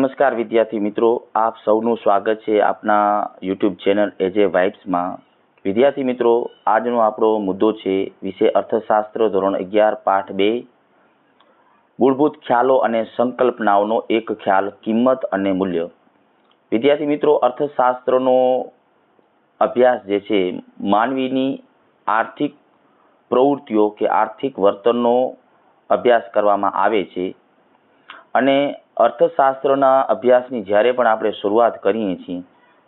નમસ્કાર વિદ્યાર્થી મિત્રો, આપ સૌનું સ્વાગત છે આપના યુટ્યુબ ચેનલ એજે વાઇબ્સમાં વિદ્યાર્થી મિત્રો, આજનો આપણો મુદ્દો છે વિષય અર્થશાસ્ત્ર ધોરણ અગિયાર, પાઠ બે. મૂળભૂત ખ્યાલો અને સંકલ્પનાઓનો એક ખ્યાલ, કિંમત અને મૂલ્ય. વિદ્યાર્થી મિત્રો, અર્થશાસ્ત્રનો અભ્યાસ જે છે, માનવીની આર્થિક પ્રવૃત્તિઓ કે આર્થિક વર્તનનો અભ્યાસ કરવામાં આવે છે. અને અર્થશાસ્ત્રના અભ્યાસની જ્યારે પણ આપણે શરૂઆત કરીએ છીએ,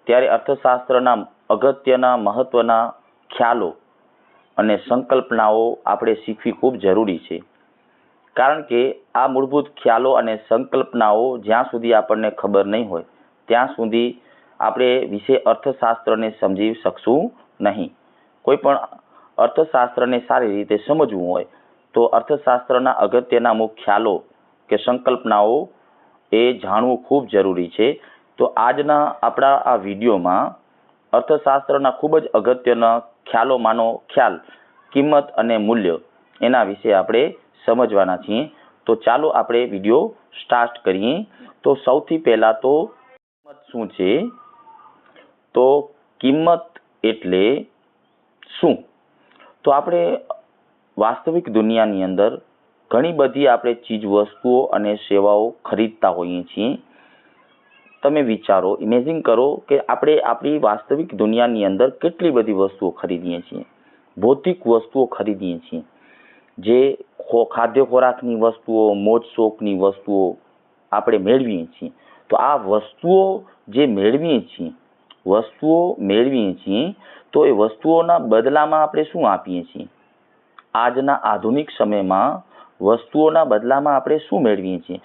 ત્યારે અર્થશાસ્ત્રના અગત્યના મહત્વના ખ્યાલો અને સંકલ્પનાઓ આપણે શીખવી ખૂબ જરૂરી છે. કારણ કે આ મૂળભૂત ખ્યાલો અને સંકલ્પનાઓ જ્યાં સુધી આપણને ખબર નહીં હોય, ત્યાં સુધી આપણે વિશે અર્થશાસ્ત્રને સમજી શકશું નહીં. કોઈ પણ અર્થશાસ્ત્રને સારી રીતે સમજવું હોય, તો અર્થશાસ્ત્રના અગત્યના અમુક ખ્યાલો કે સંકલ્પનાઓ એ જાણવું ખૂબ જરૂરી છે. તો આજના આપણા આ વિડીયોમાં અર્થશાસ્ત્રના ખૂબ જ અગત્યના ખ્યાલોમાંનો ખ્યાલ, કિંમત અને મૂલ્ય એના વિશે આપણે સમજવાના છીએ. તો ચાલો આપણે વીડિયો સ્ટાર્ટ કરીએ. તો સૌથી પહેલાં તો કિંમત શું છે? તો કિંમત એટલે શું? તો આપણે વાસ્તવિક દુનિયાની અંદર ઘણી બધી આપણે ચીજ વસ્તુઓ અને સેવાઓ ખરીદતા હોઈએ છીએ. તમે વિચારો ઇમેજિન કરો કે આપણે આપણી વાસ્તવિક દુનિયાની અંદર કેટલી બધી વસ્તુઓ ખરીદીએ છીએ. ભૌતિક વસ્તુઓ ખરીદીએ છીએ. જે ખાદ્ય ખોરાકની વસ્તુઓ, મોજ શોખની વસ્તુઓ આપણે મેળવીએ છીએ. તો આ વસ્તુઓ જે મેળવીએ છીએ, વસ્તુઓ મેળવીએ છીએ, તો એ વસ્તુઓના બદલામાં આપણે શું આપીએ છીએ? આજના આધુનિક સમયમાં વસ્તુઓના બદલામાં આપણે શું મેળવીએ છીએ?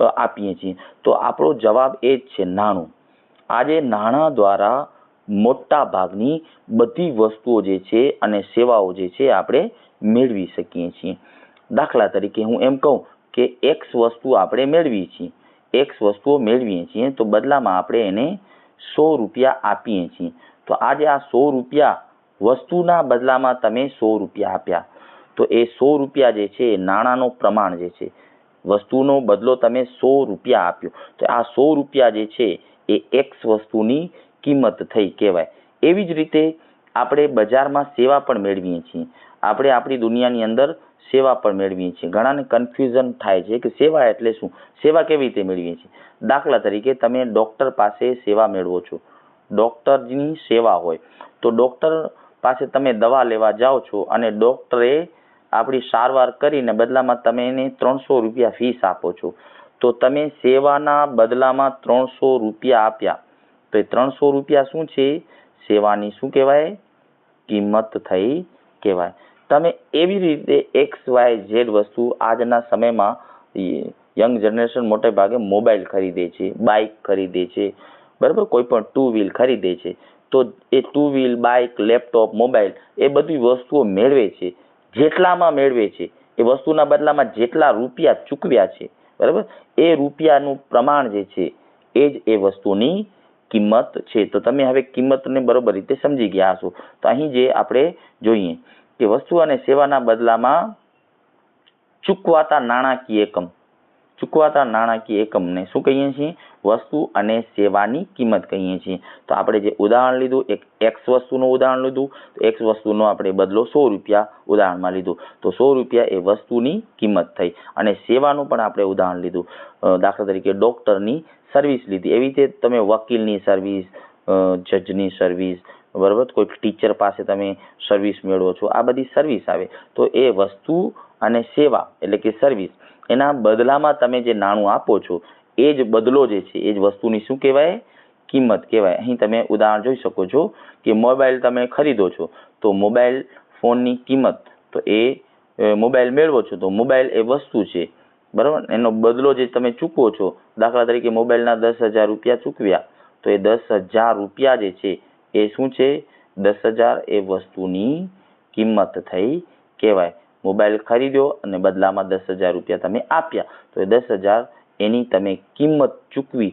આપીએ છીએ. તો આપણો જવાબ એ જ છે નાણું. આજે નાણાં દ્વારા મોટા ભાગની બધી વસ્તુઓ જે છે અને સેવાઓ જે છે આપણે મેળવી શકીએ છીએ. દાખલા તરીકે હું એમ કહું કે એક્સ વસ્તુ આપણે મેળવીએ છીએ. એક્સ વસ્તુઓ મેળવીએ છીએ તો બદલામાં આપણે એને સો રૂપિયા આપીએ છીએ. તો આજે આ સો રૂપિયા વસ્તુના બદલામાં તમે સો રૂપિયા આપ્યા. તો એ સો રૂપિયા જે છે, એ નાણાંનો પ્રમાણ જે છે, વસ્તુનો બદલો તમે સો રૂપિયા આપ્યો. તો આ સો રૂપિયા જે છે, એ એક્સ વસ્તુની કિંમત થઈ કહેવાય. એવી જ રીતે આપણે બજારમાં સેવા પણ મેળવીએ છીએ. આપણે આપણી દુનિયાની અંદર સેવા પણ મેળવીએ છીએ. ઘણાને કન્ફ્યુઝન થાય છે કે સેવા એટલે શું? સેવા કેવી રીતે મેળવીએ છીએ? દાખલા તરીકે તમે ડૉક્ટર પાસે સેવા મેળવો છો. ડૉક્ટરની સેવા હોય. તો ડૉક્ટર પાસે તમે દવા લેવા જાઓ છો અને ડૉક્ટરે આપણી સારવાર કરીને બદલામાં તમે એને ત્રણસો રૂપિયા ફીસ આપો છો. તો તમે સેવાના બદલામાં ત્રણસો રૂપિયા આપ્યા. તો એ ત્રણસો રૂપિયા શું છે? સેવાની શું કહેવાય? કિંમત થઈ કહેવાય. તમે એવી રીતે એક્સ વાય ઝેડ વસ્તુ આજના સમયમાં યંગ જનરેશન મોટે ભાગે મોબાઈલ ખરીદે છે, બાઇક ખરીદે છે, બરાબર? કોઈ પણ ટુ વ્હીલ ખરીદે છે. તો એ two wheel bike, laptop, mobile એ બધી વસ્તુઓ મેળવે છે. જેટલામાં મેળવે છે, એ વસ્તુના બદલામાં જેટલા રૂપિયા ચૂકવ્યા છે, બરાબર? એ રૂપિયાનું પ્રમાણ જે છે, એ જ એ વસ્તુની કિંમત છે. તો તમે હવે કિંમતને બરોબર રીતે સમજી ગયા હશો. તો અહીં જે આપણે જોઈએ કે વસ્તુ અને સેવાના બદલામાં ચૂકવાતા નાણાકીય એકમ ચૂકવાતા નાણાકીય એકમને શું કહીએ છીએ? વસ્તુ અને સેવાની કિંમત કહીએ છીએ. તો આપણે જે ઉદાહરણ લીધું, એક એક્સ વસ્તુનું ઉદાહરણ લીધું, તો એક્સ વસ્તુનો આપણે બદલો સો રૂપિયા ઉદાહરણમાં લીધું. તો સો રૂપિયા એ વસ્તુની કિંમત થઈ. અને સેવાનું પણ આપણે ઉદાહરણ લીધું. દાખલા તરીકે ડૉક્ટરની સર્વિસ લીધી. એવી રીતે તમે વકીલની સર્વિસ જજની સર્વિસ, બરાબર? કોઈ ટીચર પાસે તમે સર્વિસ મેળવો છો, આ બધી સર્વિસ આવે. તો એ વસ્તુ અને સેવા એટલે કે સર્વિસ એના બદલામાં તમે જે નાણું આપો છો, એ જ બદલો જે છે, એ જ વસ્તુની શું કહેવાય? કિંમત કહેવાય. અહીં તમે ઉદાહરણ જોઈ શકો છો કે મોબાઈલ તમે ખરીદો છો, તો મોબાઈલ ફોનની કિંમત, તો એ મોબાઈલ મેળવો છો, તો મોબાઈલ એ વસ્તુ છે. બરાબર? એનો બદલો જે તમે ચૂકવો છો, દાખલા તરીકે મોબાઈલના દસ હજાર રૂપિયા ચૂકવ્યા, તો એ દસ હજાર રૂપિયા જે છે, એ શું છે? દસ હજાર એ વસ્તુની કિંમત થઈ કહેવાય. મોબાઈલ ખરીદ્યો અને બદલામાં દસ હજાર રૂપિયા તમે આપ્યા. તો એ દસ હજાર એની તમે કિંમત ચૂકવી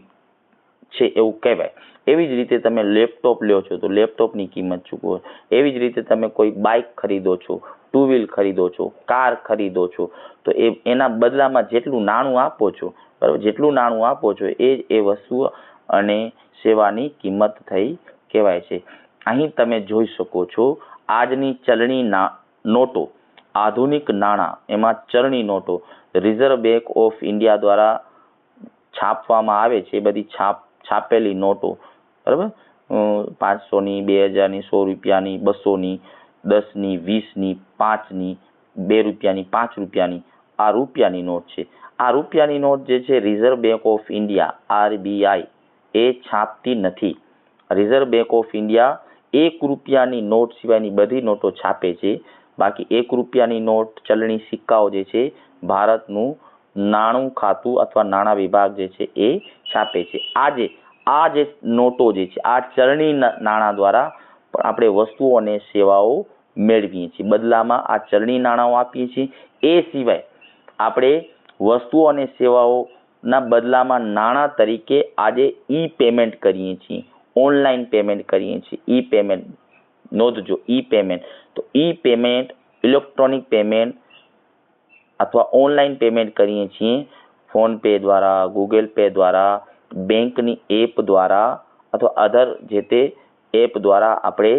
છે એવું કહેવાય. એવી જ રીતે તમે લેપટોપ લ્યો છો તો લેપટોપની કિંમત ચૂકવો એવી જ રીતે તમે કોઈ બાઇક ખરીદો છો, ટુ વ્હીલ ખરીદો છો, કાર ખરીદો છો, તો એ એના બદલામાં જેટલું નાણું આપો છો, બરાબર, જેટલું નાણું આપો છો એ જ એ વસ્તુ અને સેવાની કિંમત થઈ કહેવાય છે. અહીં તમે જોઈ શકો છો આજની ચલણી નોટો. આધુનિક નાણાં, એમાં ચલણી નોટો, રિઝર્વ બેંક ઓફ ઇન્ડિયા દ્વારા છાપવામાં આવે છે, એ બધી છાપ, છાપેલી નોટો. બરાબર? પાંચસોની બે હજારની સો રૂપિયાની, બસોની, દસની, વીસની, પાંચની, બે રૂપિયાની, પાંચ રૂપિયાની, આ રૂપિયાની નોટ છે. આ રૂપિયાની નોટ જે છે, Reserve Bank of India, RBI, એ છાપતી નથી. રિઝર્વ બેંક ઓફ ઇન્ડિયા એક રૂપિયાની નોટ સિવાયની બધી નોટો છાપે છે. બાકી એક રૂપિયાની નોટ ચલણી સિક્કાઓ જે છે, ભારતનું નાણું ખાતું અથવા નાણાં વિભાગ જે છે એ છાપે છે. આજે આ જે નોટો જે છે, આ ચલણી નાણાં દ્વારા પણ આપણે વસ્તુઓ અને સેવાઓ મેળવીએ છીએ. બદલામાં આ ચલણી નાણાંઓ આપીએ છીએ. એ સિવાય આપણે વસ્તુઓ અને સેવાઓના બદલામાં નાણાં તરીકે આજે ઈ પેમેન્ટ કરીએ છીએ. ઓનલાઈન પેમેન્ટ કરીએ છીએ. ઈ પેમેન્ટ નોંધજો ઈ પેમેન્ટ. તો ઈ પેમેન્ટ ઇલેક્ટ્રોનિક પેમેન્ટ અથવા ઓનલાઈન પેમેન્ટ કરીએ છીએ. ફોન પે દ્વારા, ગૂગલ પે દ્વારા, બેંકની એપ દ્વારા અથવા અધર જે તે એપ દ્વારા આપણે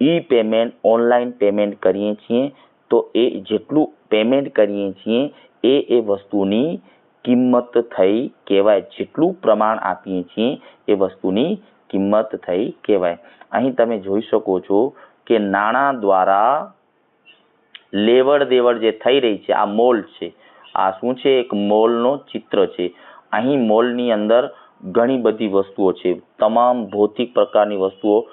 ઈ પેમેન્ટ, ઓનલાઈન પેમેન્ટ કરીએ છીએ. તો એ જેટલું પેમેન્ટ કરીએ છીએ એ એ વસ્તુની કિંમત થઈ કહેવાય. જેટલું પ્રમાણ આપીએ છીએ એ વસ્તુની કિંમત થઈ કહેવાય. અહીં તમે જોઈ શકો છો કે નાણાં દ્વારા લેવડ દેવડ જે થઈ રહી છે, આ મોલ છે. આ શું છે? એક મોલનો ચિત્ર છે. અહીં મોલની અંદર ઘણી બધી વસ્તુઓ છે. તમામ ભૌતિક પ્રકારની વસ્તુઓ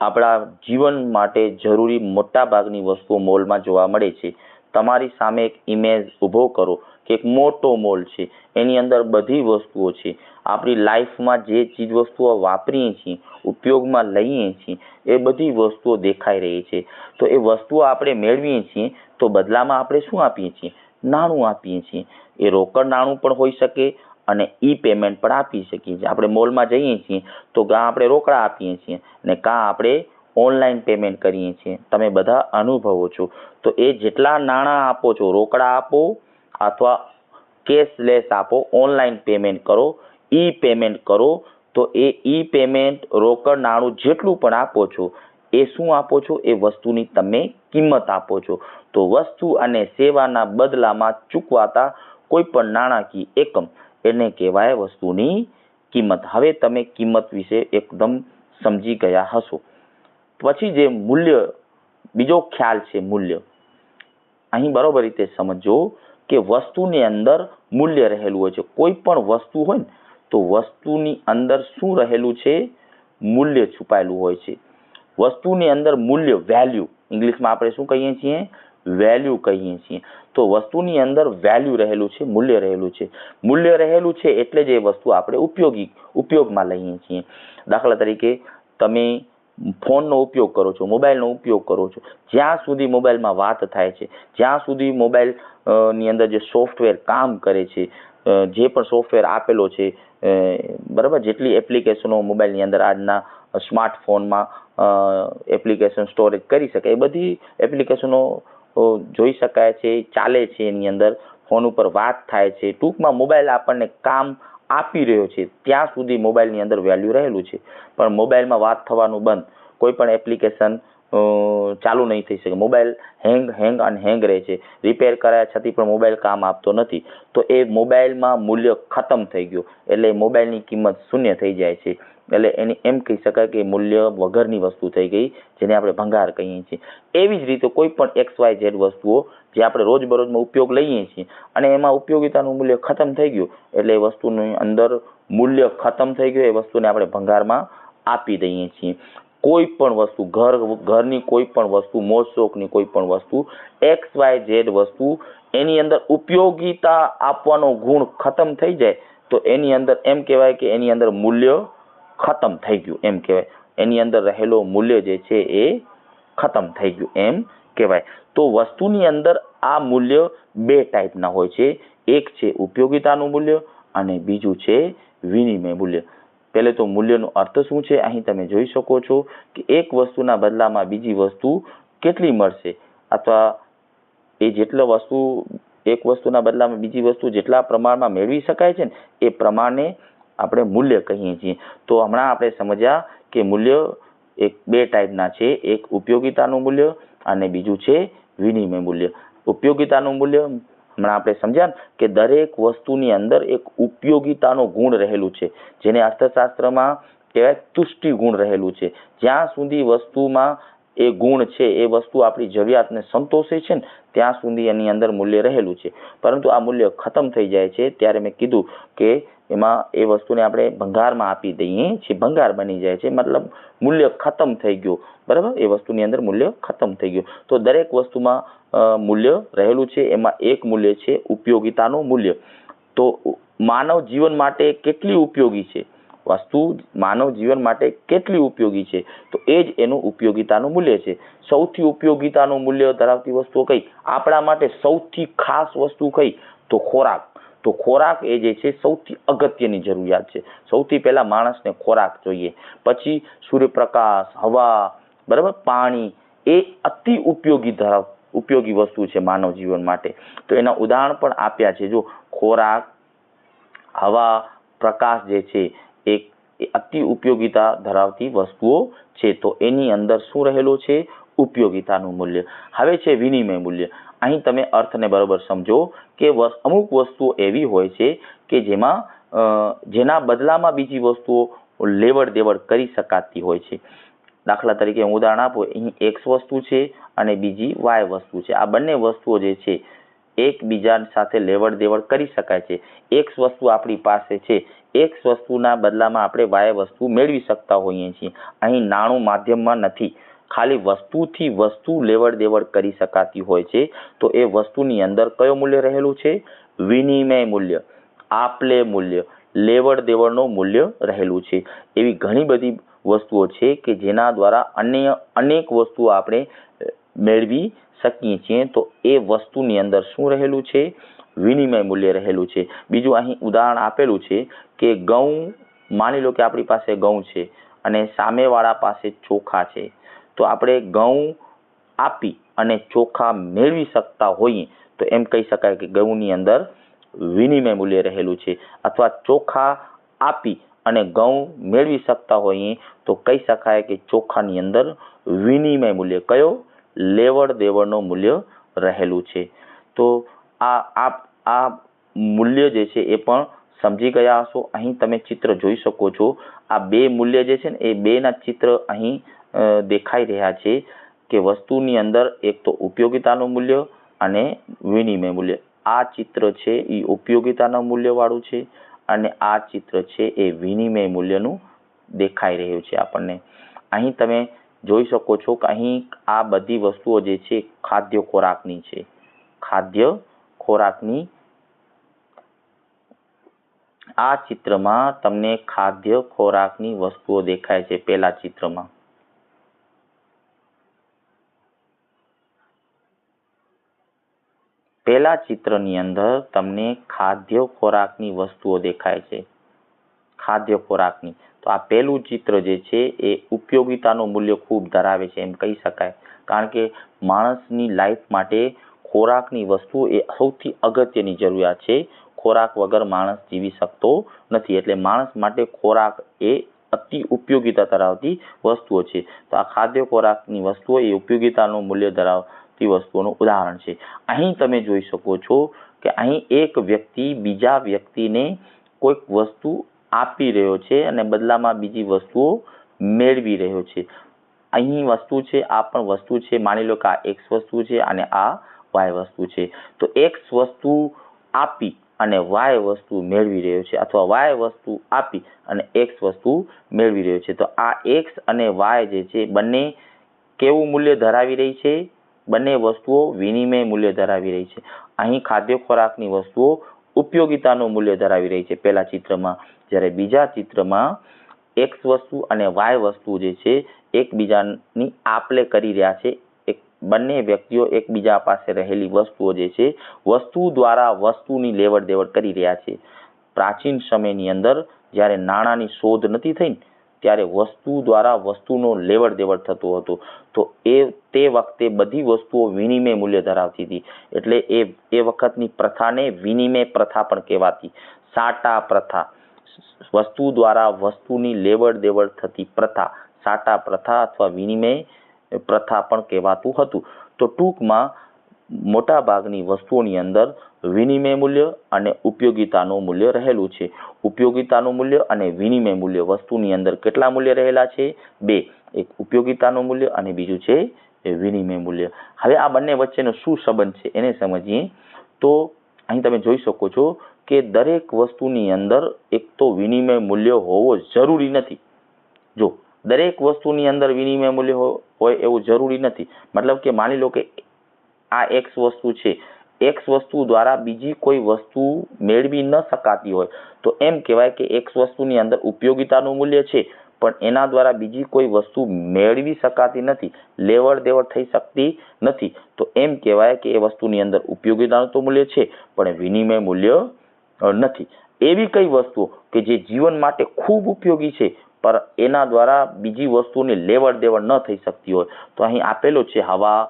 આપણા જીવન માટે જરૂરી મોટા ભાગની વસ્તુઓ મોલમાં જોવા મળે છે. તમારી સામે એક ઇમેજ ઊભો કરો. કે એક મોટો મોલ છે. એની અંદર બધી વસ્તુઓ છે. આપણી લાઈફમાં જે ચીજ વસ્તુઓ વાપરીએ છીએ, ઉપયોગમાં લઈએ છીએ, એ બધી વસ્તુઓ દેખાઈ રહી છે. તો એ વસ્તુઓ આપણે મેળવીએ છીએ, તો બદલામાં આપણે શું આપીએ છીએ? નાણું આપીએ છીએ. એ રોકડ નાણું પણ હોઈ શકે અને ઈ પેમેન્ટ પણ આપી શકીએ છીએ. આપણે મોલમાં જઈએ છીએ, તો કાં આપણે રોકડા આપીએ છીએ ને કાં આપણે ઓનલાઈન પેમેન્ટ કરીએ છીએ. તમે બધા અનુભવો છો. તો એ જેટલા નાણાં આપો છો, રોકડા આપો અથવા કેશલેસ આપો, ઓનલાઈન પેમેન્ટ કરો ઈ પેમેન્ટ કરો, તો એ ઈ પેમેન્ટ રોકડ નાણું જેટલું પણ આપો છો, એ શું આપો છો? એ વસ્તુની તમે કિંમત આપો છો. તો વસ્તુ અને સેવાના બદલામાં ચૂકવાતા કોઈ પણ નાણાકીય એકમ, એને કહેવાય વસ્તુની કિંમત. હવે તમે કિંમત વિશે એકદમ સમજી ગયા હશો. પછી જે મૂલ્ય, બીજો ખ્યાલ છે મૂલ્ય. અહીં બરોબર રીતે સમજો કે વસ્તુની અંદર મૂલ્ય રહેલું હોય છે. કોઈ પણ વસ્તુ હોય ને, તો વસ્તુની અંદર શું રહેલું છે? મૂલ્ય છુપાયેલું હોય છે. વસ્તુની અંદર મૂલ્ય વેલ્યુ ઇંગ્લિશમાં આપણે શું કહીએ છીએ? વેલ્યુ કહીએ છીએ. તો વસ્તુની અંદર વેલ્યુ રહેલું છે, મૂલ્ય રહેલું છે. મૂલ્ય રહેલું છે એટલે જ એ વસ્તુ આપણે ઉપયોગી, ઉપયોગમાં લઈએ છીએ. દાખલા તરીકે તમે ફોનનો ઉપયોગ કરો છો, મોબાઈલનો ઉપયોગ કરો છો, જ્યાં સુધી મોબાઈલમાં વાત થાય છે, જ્યાં સુધી મોબાઈલની અંદર જે સોફ્ટવેર કામ કરે છે જે પણ સોફ્ટવેર આપેલો છે બરાબર, જેટલી એપ્લિકેશનો મોબાઈલની અંદર આજના સ્માર્ટફોનમાં એપ્લિકેશન સ્ટોરેજ કરી શકે એ બધી એપ્લિકેશનો જોઈ શકાય છે, ચાલે છે એની અંદર, ફોન ઉપર વાત થાય છે, ટૂંકમાં મોબાઈલ આપણને કામ આપી રહ્યો છે. ત્યાં સુધી મોબાઈલની અંદર વેલ્યુ રહેલું છે. પણ મોબાઈલમાં વાત થવાનું બંધ. કોઈ પણ એપ્લિકેશન ચાલુ નહીં થઈ શકે. મોબાઈલ હેંગ હેંગ અને હેંગ રહે છે. રિપેર કરાયા છતાં પણ મોબાઈલ કામ આપતો નથી. તો એ મોબાઈલમાં મૂલ્ય ખતમ થઈ ગયું. એટલે મોબાઈલની કિંમત શૂન્ય થઈ જાય છે. એટલે એને એમ કહી શકાય કે મૂલ્ય વગરની વસ્તુ થઈ ગઈ, જેને આપણે ભંગાર કહીએ છીએ. એવી જ રીતે કોઈ પણ એક્સ વાય ઝેડ વસ્તુઓ જે આપણે રોજબરોજમાં ઉપયોગ લઈએ છીએ અને એમાં ઉપયોગિતાનું મૂલ્ય ખતમ થઈ ગયું, એટલે એ વસ્તુની અંદર મૂલ્ય ખતમ થઈ ગયું, એ વસ્તુને આપણે ભંગારમાં આપી દઈએ છીએ. કોઈ પણ વસ્તુ, ઘર, ઘરની કોઈ પણ વસ્તુ મોજ શોખની કોઈ પણ વસ્તુ એક્સ વાય ઝેડ વસ્તુ, એની અંદર ઉપયોગિતા આપવાનો ગુણ ખતમ થઈ જાય, તો એની અંદર એમ કહેવાય કે એની અંદર મૂલ્ય ખતમ થઈ ગયું. એમ કહેવાય એની અંદર રહેલો મૂલ્ય જે છે એ ખતમ થઈ ગયું. એમ કહેવાય. તો વસ્તુની અંદર આ મૂલ્ય બે ટાઈપના હોય છે. એક છે ઉપયોગિતાનું મૂલ્ય અને બીજું છે વિનિમય મૂલ્ય. પહેલે તો મૂલ્યનો અર્થ શું છે? અહીં તમે જોઈ શકો છો કે એક વસ્તુના બદલામાં બીજી વસ્તુ કેટલી મળશે? અથવા એ જેટલો વસ્તુ, એક વસ્તુના બદલામાં બીજી વસ્તુ જેટલા પ્રમાણમાં મેળવી શકાય છે ને, એ પ્રમાણે આપણે મૂલ્ય કહીએ છીએ. તો હમણાં આપણે સમજ્યા કે મૂલ્ય એક બે ટાઈપના છે. એક ઉપયોગિતાનું મૂલ્ય અને બીજું છે વિનિમય મૂલ્ય. ઉપયોગિતાનું મૂલ્ય હમણાં આપણે સમજ્યા કે દરેક વસ્તુની અંદર એક ઉપયોગિતાનો ગુણ રહેલું છે, જેને અર્થશાસ્ત્રમાં કહેવાય તુષ્ટિ ગુણ રહેલું છે. જ્યાં સુધી વસ્તુમાં એ ગુણ છે, એ વસ્તુ આપણી જરૂરિયાતને સંતોષે છે ને, ત્યાં સુધી એની અંદર મૂલ્ય રહેલું છે. પરંતુ આ મૂલ્ય ખતમ થઈ જાય છે, ત્યારે મેં કીધું કે એમાં એ વસ્તુને આપણે ભંગારમાં આપી દઈએ છીએ ભંગાર બની જાય છે, મતલબ મૂલ્ય ખતમ થઈ ગયું. બરાબર? એ વસ્તુની અંદર મૂલ્ય ખતમ થઈ ગયું. તો દરેક વસ્તુમાં મૂલ્ય રહેલું છે, એમાં એક મૂલ્ય છે, ઉપયોગિતાનું મૂલ્ય. તો માનવ જીવન માટે કેટલી ઉપયોગી છે? વસ્તુ માનવ જીવન માટે કેટલી ઉપયોગી છે? તો એ જ એનું ઉપયોગિતાનું મૂલ્ય છે. સૌથી ઉપયોગિતાનું મૂલ્ય ધરાવતી વસ્તુઓ કઈ? આપણા માટે સૌથી ખાસ વસ્તુ કઈ? તો ખોરાક. તો ખોરાક એ જે છે સૌથી અગત્યની જરૂરિયાત છે. સૌથી પહેલાં માણસને ખોરાક જોઈએ. પછી સૂર્યપ્રકાશ, હવા, બરાબર? પાણી એ અતિ ઉપયોગી ધરાવ, ઉપયોગી વસ્તુ છે માનવ જીવન માટે. તો એના ઉદાહરણ પણ આપ્યા છે. જો ખોરાક, હવા, પ્રકાશ જે છે એક અતિ ઉપયોગીતા ધરાવતી વસ્તુઓ છે. તો એની અંદર શું રહેલું છે? ઉપયોગીતાનું મૂલ્ય. હવે છે વિનિમય મૂલ્ય. અહીં તમે અર્થને બરાબર સમજો કે અમુક વસ્તુઓ એવી હોય છે કે જેમાં જેના બદલામાં બીજી વસ્તુઓ લેવડ દેવડ કરી શકાતી હોય છે. દાખલા તરીકે હું ઉદાહરણ આપું. અહીં એક્સ વસ્તુ છે અને બીજી વાય વસ્તુ છે. આ બંને વસ્તુઓ જે છે એકબીજા સાથે લેવડ દેવડ કરી શકાય છે. એક્સ વસ્તુ આપણી પાસે છે. એક્સ વસ્તુના બદલામાં આપણે વાય વસ્તુ મેળવી શકતા હોઈએ છીએ. અહીં નાણું માધ્યમમાં નથી. ખાલી વસ્તુથી વસ્તુ લેવડ દેવડ કરી શકાતી હોય છે. તો એ વસ્તુની અંદર કયો મૂલ્ય રહેલું છે? વિનિમય મૂલ્ય. આપલે મૂલ્ય. લેવડ દેવડનું મૂલ્ય રહેલું છે. એવી ઘણી બધી વસ્તુઓ છે કે જેના દ્વારા અન્ય અનેક વસ્તુઓ આપણે મેળવી શકીએ છીએ. તો એ વસ્તુની અંદર શું રહેલું છે? વિનિમય મૂલ્ય રહેલું છે. બીજું અહીં ઉદાહરણ આપેલું છે કે ઘઉં, માની લો કે આપણી પાસે ઘઉં છે અને સામેવાળા પાસે ચોખા છે. તો આપણે ઘઉં આપી અને ચોખા મેળવી શકતા હોઈએ તો એમ કહી શકાય કે ઘઉંની અંદર વિનિમય મૂલ્ય રહેલું છે. અથવા ચોખા આપી અને ઘઉં મેળવી શકતા હોઈએ તો કહી શકાય કે ચોખાની અંદર વિનિમય મૂલ્ય કયો? લેવડ દેવડનું મૂલ્ય રહેલું છે. તો આ આ મૂલ્ય જે છે એ પણ સમજી ગયા હશો. અહીં તમે ચિત્ર જોઈ શકો છો. આ બે મૂલ્ય જે છે ને, એ બેના ચિત્ર અહીં દેખાઈ રહ્યા છે કે વસ્તુની અંદર એક તો ઉપયોગિતાનું મૂલ્ય અને વિનિમય મૂલ્ય. આ ચિત્ર છે એ ઉપયોગિતાના મૂલ્યવાળું છે અને આ ચિત્ર છે એ વિનિમય મૂલ્યનું દેખાઈ રહ્યું છે આપણને. અહીં તમે જોઈ શકો છો કે અહીં આ બધી વસ્તુઓ જે છે, ખાદ્ય ખોરાકની છે. ખાદ્ય ખોરાકની આ ચિત્રમાં તમને ખાદ્ય ખોરાકની વસ્તુઓ દેખાય છે પેલા ચિત્રમાં. પેલા ચિત્રની અંદર તમને ખાદ્ય ખોરાકની વસ્તુઓ દેખાય છે. ખાદ્ય ખોરાકની. તો આ પહેલું ચિત્ર જે છે એ ઉપયોગિતાનું મૂલ્ય ખૂબ ધરાવે છે એમ કહી શકાય. કારણ કે માણસની લાઈફ માટે ખોરાકની વસ્તુ એ સૌથી અગત્યની જરૂરિયાત છે. ખોરાક વગર માણસ જીવી શકતો નથી. એટલે માણસ માટે ખોરાક એ અતિ ઉપયોગિતા ધરાવતી વસ્તુઓ છે. તો આ ખાદ્ય ખોરાકની વસ્તુઓ એ ઉપયોગિતાનું મૂલ્ય ધરાવતી વસ્તુઓનું ઉદાહરણ છે. અહીં તમે જોઈ શકો છો કે અહીં એક વ્યક્તિ બીજા વ્યક્તિને કોઈક વસ્તુ આપી રહ્યો છે અને બદલામાં બીજી વસ્તુઓ મેળવી રહ્યો છે. અહીં વસ્તુ છે, આ પણ વસ્તુ છે. માની લો કે આ એક્સ વસ્તુ છે અને આ વાય વસ્તુ છે. તો એક્સ વસ્તુ આપી અને વાય વસ્તુ મેળવી રહ્યો છે અથવા વાય વસ્તુ આપી અને એક્સ વસ્તુ મેળવી રહ્યો છે. તો આ એક્સ અને વાય જે છે, બંને કેવું મૂલ્ય ધરાવી રહી છે? બંને વસ્તુઓ વિનિમય મૂલ્ય ધરાવી રહી છે. અહીં ખાદ્ય ખોરાકની વસ્તુઓ ઉપયોગિતાનું મૂલ્ય ધરાવી રહી છે. પહેલા ચિત્રમાં જ્યારે બીજા ચિત્રમાં એક્સ વસ્તુ અને વાય વસ્તુ જે છે, એકબીજાની આપલે કરી રહ્યા છે. એક બંને વ્યક્તિઓ એકબીજા પાસે રહેલી વસ્તુઓ જે છે, વસ્તુ દ્વારા વસ્તુની લેવડ દેવડ કરી રહ્યા છે. પ્રાચીન સમયની અંદર જ્યારે નાણાંની શોધ નથી થઈ ત્યારે વસ્તુ દ્વારા વસ્તુનો લેવડ દેવડ થતો હતો. તો એ તે વખતે બધી વસ્તુઓ વિનિમય મૂલ્ય ધરાવતી હતી. એટલે એ એ વખતની પ્રથાને વિનિમય પ્રથા પણ કહેવાતી. સાટા પ્રથા. વસ્તુ દ્વારા વસ્તુની લેવડ દેવડ થતી પ્રથા, સાટા પ્રથા અથવા વિનિમય પ્રથા પણ કહેવાતું હતું. તો ટૂંકમાં મોટા ભાગની વસ્તુઓની અંદર વિનિમય મૂલ્ય અને ઉપયોગિતાનું મૂલ્ય રહેલું છે. ઉપયોગિતાનું મૂલ્ય અને વિનિમય મૂલ્ય વસ્તુની અંદર કેટલા મૂલ્ય રહેલા છે? બે, એક ઉપયોગિતાનું મૂલ્ય અને બીજું છે વિનિમય મૂલ્ય. હવે આ બંને વચ્ચેનો શું સંબંધ છે એને સમજીએ. તો અહીં તમે જોઈ શકો છો કે દરેક વસ્તુની અંદર એક તો વિનિમય મૂલ્ય હોવો જરૂરી નથી. જો દરેક વસ્તુની અંદર વિનિમય મૂલ્ય હોય એવું જરૂરી નથી, મતલબ કે માની લો કે આ એક્સ વસ્તુ છે એક્સ વસ્તુ દ્વારા બીજી કોઈ વસ્તુ મેળવી ન શકાતી હોય, તો એમ કહેવાય કે એક્સ વસ્તુની અંદર ઉપયોગિતાનું મૂલ્ય છે, પણ એના દ્વારા બીજી કોઈ વસ્તુ મેળવી શકાતી નથી, લેવડ દેવડ થઈ શકતી નથી, તો એમ કહેવાય કે એ વસ્તુની અંદર ઉપયોગિતાનું તો મૂલ્ય છે, પણ વિનિમય મૂલ્ય નથી. એવી કઈ વસ્તુઓ કે જે જીવન માટે ખૂબ ઉપયોગી છે, પર એના દ્વારા બીજી વસ્તુની લેવડ દેવડ ન થઈ શકતી હોય. તો અહીં આપેલો છે હવા,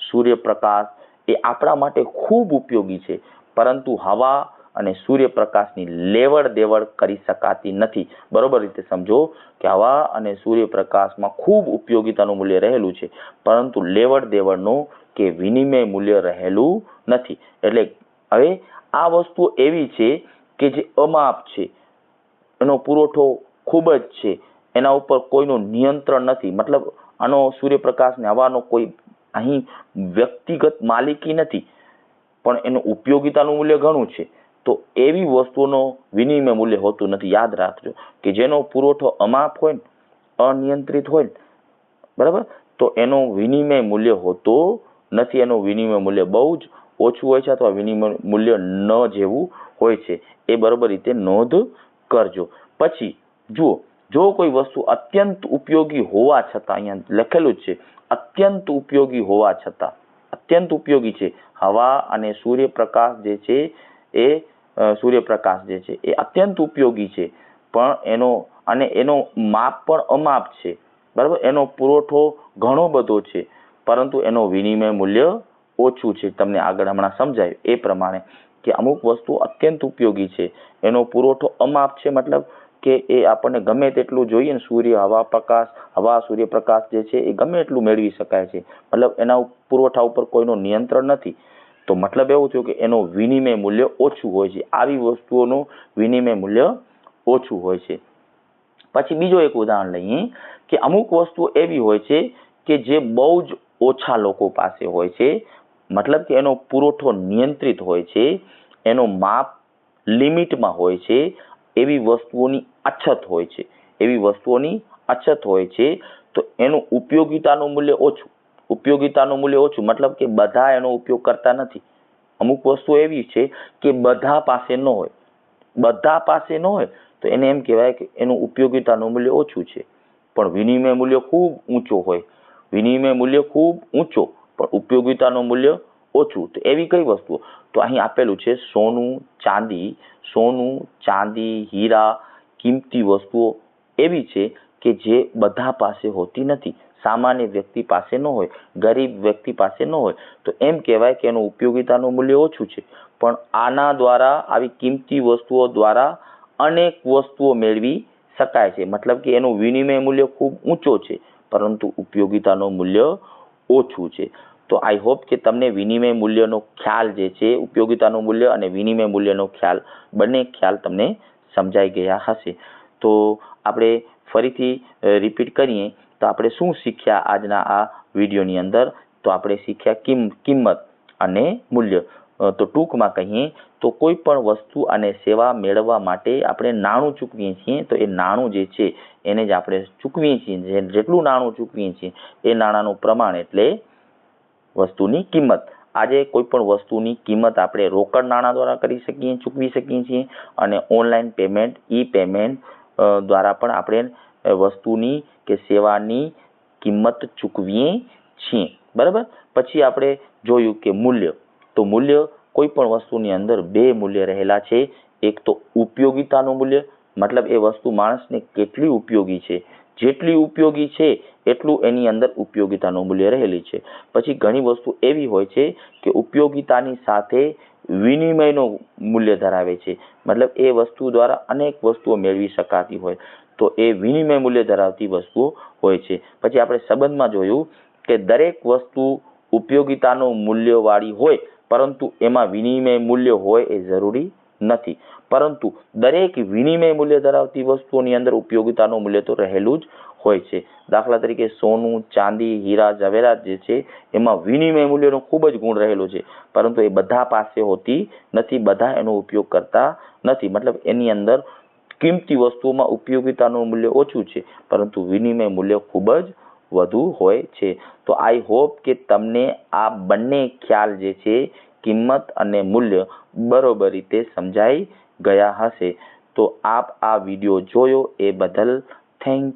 સૂર્યપ્રકાશ, એ આપણા માટે ખૂબ ઉપયોગી છે, પરંતુ હવા અને સૂર્યપ્રકાશની લેવડ દેવડ કરી શકાતી નથી. બરોબર રીતે સમજો કે હવા અને સૂર્યપ્રકાશમાં ખૂબ ઉપયોગિતાનું મૂલ્ય રહેલું છે, પરંતુ લેવડ દેવડનું કે વિનિમય મૂલ્ય રહેલું નથી. એટલે હવે આ વસ્તુ એવી છે કે જે અમાપ છે. એનો પુરવઠો ખૂબ જ છે. એના ઉપર કોઈનું નિયંત્રણ નથી. મતલબ આનો સૂર્યપ્રકાશ ને હવાનો કોઈ અહીં વ્યક્તિગત માલિકી નથી. પણ એનું ઉપયોગિતાનું મૂલ્ય ઘણું છે. તો એવી વસ્તુનો વિનિમય મૂલ્ય હોતું નથી. યાદ રાખજો કે જેનો પુરવઠો અમાપ હોય ને, અનિયંત્રિત હોય ને, બરાબર? તો એનો વિનિમય મૂલ્ય હોતો નથી. એનું વિનિમય મૂલ્ય બહુ જ ઓછું હોય છે અથવા વિનિમય મૂલ્ય ન જેવું હોય છે. એ બરોબર રીતે નોંધ કરજો. પછી જુઓ, જો કોઈ વસ્તુ અત્યંત ઉપયોગી હોવા છતાં, અહીંયા લખેલું જ છે, અત્યંત ઉપયોગી હોવા છતાં, અત્યંત ઉપયોગી છે. હવા અને સૂર્યપ્રકાશ જે છે એ સૂર્યપ્રકાશ જે છે એ અત્યંત ઉપયોગી છે. પણ એનો, અને એનો માપ પણ અમાપ છે. બરાબર? એનો પુરવઠો ઘણો બધો છે. પરંતુ એનો વિનિમય મૂલ્ય ઓછું છે, તમને આગળ હમણાં સમજાયું એ પ્રમાણે કે અમુક વસ્તુ અત્યંત ઉપયોગી છે. એનો પુરવઠો અમાપ છે, મતલબ કે એ આપણને ગમે તેટલું જોઈએ ને સૂર્ય, હવા પ્રકાશ, હવા સૂર્યપ્રકાશ જે છે એ ગમે એટલું મેળવી શકાય છે. મતલબ એના પુરવઠા ઉપર કોઈનો નિયંત્રણ નથી. તો મતલબ એવું થયું કે એનું વિનિમય મૂલ્ય ઓછું હોય છે. આવી વસ્તુઓનું વિનિમય મૂલ્ય ઓછું હોય છે. પછી બીજો એક ઉદાહરણ લઈએ કે અમુક વસ્તુઓ એવી હોય છે કે જે બહુ જ ઓછા લોકો પાસે હોય છે. મતલબ કે એનો પુરવઠો નિયંત્રિત હોય છે, એનો માપ લિમિટમાં હોય છે, એવી વસ્તુઓની અછત હોય છે. એવી વસ્તુઓની અછત હોય છે, તો એનું ઉપયોગિતાનું મૂલ્ય ઓછું. ઉપયોગિતાનું મૂલ્ય ઓછું મતલબ કે બધા એનો ઉપયોગ કરતા નથી. અમુક વસ્તુ એવી છે કે બધા પાસે ન હોય. બધા પાસે ન હોય, તો એને એમ કહેવાય કે એનું ઉપયોગિતાનું મૂલ્ય ઓછું છે. પણ વિનિમય મૂલ્ય ખૂબ ઊંચો હોય. વિનિમય મૂલ્ય ખૂબ ઊંચો. પણ ઉપયોગિતાનું મૂલ્ય ઓછું. તો એવી કઈ વસ્તુઓ? તો અહીં આપેલું છે સોનું, ચાંદી. સોનું, ચાંદી, હીરા, કિંમતી વસ્તુઓ એવી છે કે જે બધા પાસે હોતી નથી. સામાન્ય વ્યક્તિ પાસે ન હોય, ગરીબ વ્યક્તિ પાસે ન હોય. તો એમ કહેવાય કે એનું ઉપયોગિતાનું મૂલ્ય ઓછું છે. પણ આના દ્વારા, આવી કિંમતી વસ્તુઓ દ્વારા અનેક વસ્તુઓ મેળવી શકાય છે. મતલબ કે એનું વિનિમય મૂલ્ય ખૂબ ઊંચો છે. પરંતુ ઉપયોગિતાનું મૂલ્ય ઓછું છે. તો આઈ હોપ કે તમને વિનિમય મૂલ્યનો ખ્યાલ જે છે, ઉપયોગિતાનું મૂલ્ય અને વિનિમય મૂલ્યનો ખ્યાલ, બંને ખ્યાલ તમને સમજાઈ ગયા હશે. તો આપણે ફરીથી રિપીટ કરીએ. તો આપણે શું શીખ્યા આજના આ વિડીયોની અંદર? તો આપણે શીખ્યા કિમ, કિંમત અને મૂલ્ય. તો ટૂંકમાં કહીએ, તો કોઈ પણ વસ્તુ અને સેવા મેળવવા માટે આપણે નાણું ચૂકવીએ છીએ, તો એ નાણું જે છે, એને જ આપણે ચૂકવીએ છીએ. જેટલું નાણું ચૂકવીએ છીએ, એ નાણાંનું પ્રમાણ એટલે વસ્તુની કિંમત. આજે કોઈ પણ વસ્તુની કિંમત આપણે રોકડ નાણાં દ્વારા કરી શકીએ, ચૂકવી શકીએ છીએ અને ઓનલાઈન પેમેન્ટ ઈ પેમેન્ટ દ્વારા પણ આપણે વસ્તુની કે સેવાની કિંમત ચૂકવીએ છીએ. બરાબર? પછી આપણે જોયું કે મૂલ્ય. તો મૂલ્ય કોઈ પણ વસ્તુની અંદર બે મૂલ્ય રહેલા છે. એક તો ઉપયોગિતાનું મૂલ્ય, મતલબ એ વસ્તુ માણસને કેટલી ઉપયોગી છે. જેટલી ઉપયોગી છે, એટલું એની અંદર ઉપયોગિતાનું મૂલ્ય રહેલી છે. પછી ઘણી વસ્તુ એવી હોય છે કે ઉપયોગિતાની સાથે વિનિમયનું મૂલ્ય ધરાવે છે. મતલબ એ વસ્તુ દ્વારા અનેક વસ્તુઓ મેળવી શકાતી હોય. તો એ વિનિમય મૂલ્ય ધરાવતી વસ્તુઓ હોય છે. પછી આપણે સંબંધમાં જોયું કે દરેક વસ્તુ ઉપયોગિતાનું મૂલ્યવાળી હોય પરંતુ એમાં વિનિમય મૂલ્ય હોય એ જરૂરી નથી. પરંતુ દરેક વિનિમય મૂલ્ય ધરાવતી વસ્તુઓની અંદર ઉપયોગિતાનું મૂલ્ય તો રહેલું જ હોય છે. દાખલા તરીકે સોનું, ચાંદી, હીરા, ઝવેરાત જે છે, એમાં વિનિમય મૂલ્યનો ખૂબ જ ગુણ રહેલો છે. પરંતુ એ બધા પાસે હોતી નથી, બધા એનો ઉપયોગ કરતા નથી. મતલબ એની અંદર કિંમતી વસ્તુઓમાં ઉપયોગિતાનું મૂલ્ય ઓછું છે, પરંતુ વિનિમય મૂલ્ય ખૂબ જ વધુ હોય છે. તો આઈ હોપ કે તમને આ બંને ખ્યાલ જે છે, કિંમત અને મૂલ્ય બરોબર રીતે સમજાઈ ગયા હશે. તો આપ આ વીડિયો જોયો એ બદલ થેન્ક